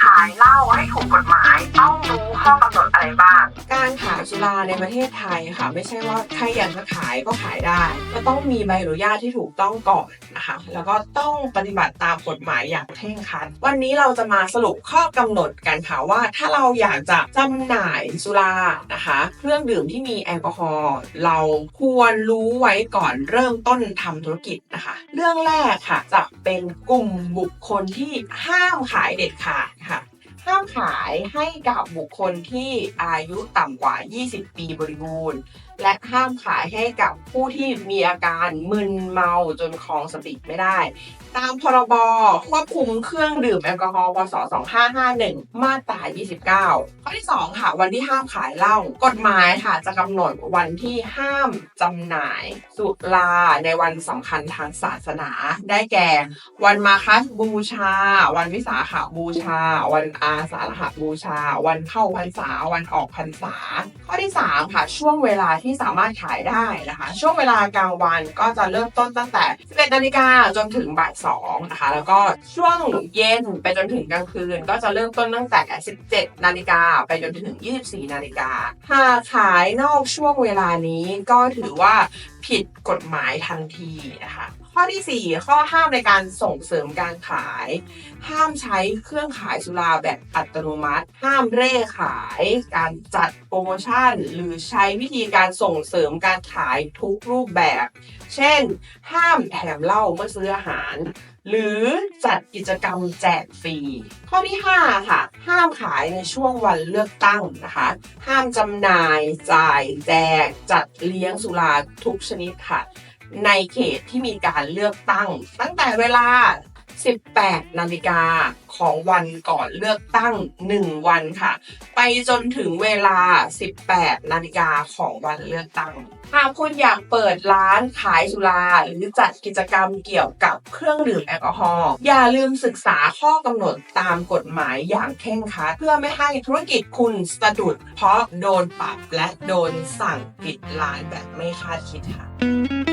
ขายเหล้าให้ถูกกฎหมาย ต้องรู้ข้อกำหนดอะไรบ้าง การขายสุราในประเทศไทยค่ะ ไม่ใช่ว่าใครอยากจะขายก็ขายได้ ก็ต้องมีใบอนุญาตที่ถูกต้องก่อนนะคะแล้วก็ต้องปฏิบัติตามกฎหมายอย่างเคร่งครัด วันนี้เราจะมาสรุปข้อกำหนดกันค่ะว่าถ้าเราอยากจะจำหน่ายสุรานะคะ เครื่องดื่มที่มีแอลกอฮอล์เราควรรู้ไว้ก่อนเริ่มต้นทำธุรกิจนะคะ เรื่องแรกค่ะจะเป็นกลุ่มบุคคลที่ห้ามขายเด็ดขาดค่ะ ห้ามขายให้กับบุคคลที่อายุต่ำกว่า 20 ปีบริบูรณ์ และห้ามขายให้กับผู้ที่มีอาการมึนเมาจนครองสติไม่ได้ ตามพรบควบคุมเครื่องดื่มแอลกอฮอล์พศ2551 มาตรา 29 ข้อที่ 2 ค่ะ วันที่ห้ามขายเหล้ากฎหมายค่ะ จะกำหนดวันที่ห้ามจำหน่าย สุราในวันสำคัญทางศาสนา ได้แก่ วันมาคัสบูชา วันวิสาขบูชา วันอาสาฬหบูชา วันเข้าพรรษา วันออกพรรษา ข้อที่ 3 ค่ะ ช่วงเวลาที่สามารถขายได้นะคะ ช่วงเวลากลางวันก็จะเริ่มต้นตั้งแต่ 11นาฬิกาจนถึงบ่าย2นะคะ แล้วก็ช่วงเย็นไปจนถึงกลางคืน ก็จะเริ่มต้นตั้งแต่ 17นาฬิกาไปจนถึง 24นาฬิกาหากขายนอกช่วงเวลานี้ก็ถือว่าผิดกฎหมายทันทีนะคะข้อทีสี่ 4 ข้อห้ามในการส่งเสริมการขาย ห้ามใช้เครื่องขายสุราแบบอัตโนมัติ ห้ามเร่ขาย การจัดโปรโมชั่น หรือใช้วิธีการส่งเสริมการขายทุกรูปแบบ เช่น ห้ามแถมเหล้าเมื่อซื้ออาหาร หรือจัดกิจกรรมแจกฟรี ข้อที่ 5 ค่ะ ห้ามขายในช่วงวันเลือกตั้งนะคะ ห้ามจำหน่าย จ่าย แจก จัดเลี้ยงสุราทุกชนิดค่ะ ในเขตที่มีการเลือกตั้ง ตั้งแต่เวลา 18 นาฬิกาของวันก่อนเลือกตั้ง 1 วันค่ะ ไปจนถึงเวลา 18 นาฬิกาของวันเลือกตั้ง หากคุณอยากเปิดร้านขายสุราหรือจัดกิจกรรมเกี่ยวกับเครื่องดื่มแอลกอฮอล์อย่าลืมศึกษาข้อกำหนดตามกฎหมายอย่างเคร่งครัดเพื่อไม่ให้ธุรกิจคุณสะดุดเพราะโดนปรับและโดนสั่งปิดร้านแบบไม่คาดคิดค่ะ